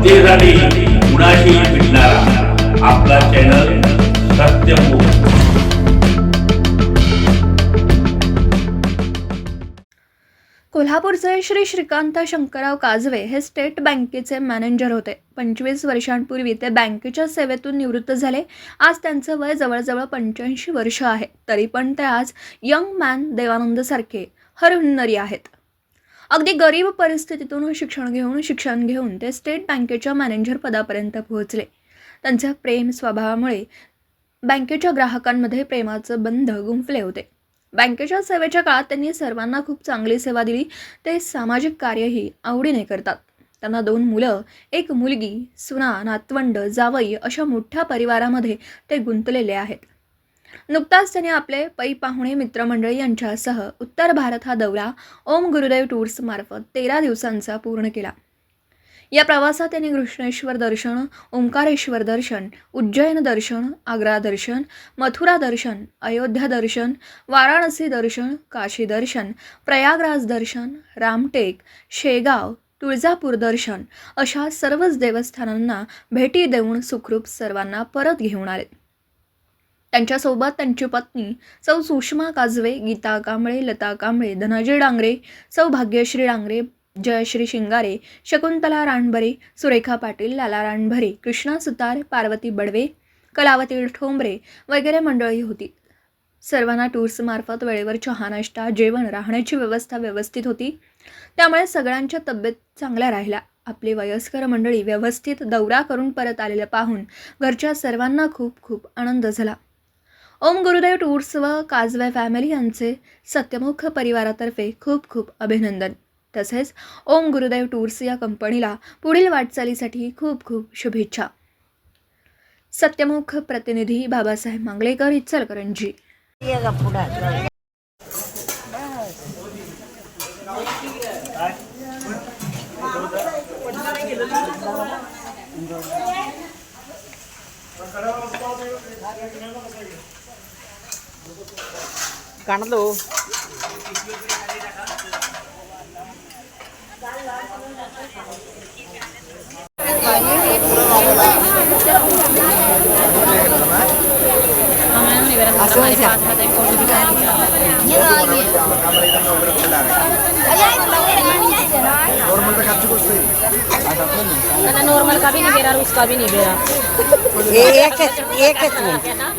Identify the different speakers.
Speaker 1: जनतेसाठी कुणाशी भेटणारा आपला चॅनल सत्यमुख
Speaker 2: कोल्हापूरचे श्री श्रीकांत शंकरराव काजवे हे स्टेट बँकेचे मॅनेजर होते. पंचवीस वर्षांपूर्वी ते बँकेच्या सेवेतून निवृत्त झाले. आज त्यांचं वय जवळजवळ पंच्याऐंशी वर्ष आहे. तरी पण ते आज यंग मॅन देवानंदसारखे हरहुन्नरी आहेत. अगदी गरीब परिस्थितीतून शिक्षण घेऊन शिक्षण घेऊन ते स्टेट बँकेच्या मॅनेजर पदापर्यंत पोहोचले. त्यांच्या प्रेम स्वभावामुळे बँकेच्या ग्राहकांमध्ये प्रेमाचं बंध गुंफले होते. बँकेच्या सेवेच्या काळात त्यांनी सर्वांना खूप चांगली सेवा दिली. ते सामाजिक कार्यही आवडीने करतात. त्यांना दोन मुलं एक मुलगी सुना नातवंड जावई अशा मोठ्या परिवारामध्ये ते गुंतलेले आहेत. नुकताच त्यांनी आपले पै पाहुणे मित्रमंडळी यांच्यासह उत्तर भारत हा दौरा ओम गुरुदेव टूर्स मार्फत तेरा दिवसांचा पूर्ण केला. या प्रवासात त्यांनी कृष्णेश्वर दर्शन ओंकारेश्वर दर्शन उज्जैन दर्शन आग्रा दर्शन मथुरा दर्शन अयोध्या दर्शन वाराणसी दर्शन काशी दर्शन प्रयागराज दर्शन रामटेक शेगाव तुळजापूर दर्शन अशा सर्वच देवस्थानांना भेटी देऊन सुखरूप सर्वांना परत घेऊन आले. त्यांच्यासोबत त्यांची पत्नी सौ सुषमा काजवे गीता कांबळे लता कांबळे धनाजी डांगरे सौ भाग्यश्री डांगरे जयश्री शिंगारे शकुंतला रानभरे सुरेखा पाटील लाला रानभरे कृष्णा सुतार पार्वती बडवे कलावती ठोंबरे वगैरे मंडळी होती. सर्वांना टूर्समार्फत वेळेवर चहा नाश्ता जेवण राहण्याची व्यवस्था व्यवस्थित होती. त्यामुळे सगळ्यांच्या तब्येत चांगल्या राहिल्या. आपली वयस्कर मंडळी व्यवस्थित दौरा करून परत आलेलं पाहून घरच्या सर्वांना खूप खूप आनंद झाला. ओम गुरुदेव टूर्स व काजवे फॅमिली यांचे सत्यमुख परिवारातर्फे खूप खूप अभिनंदन. तसेच ओम गुरुदेव टूर्स या कंपनीला पुढील वाटचालीसाठी खूप खूप शुभेच्छा. सत्यमुख प्रतिनिधी बाबासाहेब मांगलेकर इचलकरंजी.
Speaker 3: ये का पुढं काढलो असं
Speaker 4: नॉर्मल का भी नहीं दे रहा और उसका भी नहीं दे रहा
Speaker 3: ये एक एक एक मिनट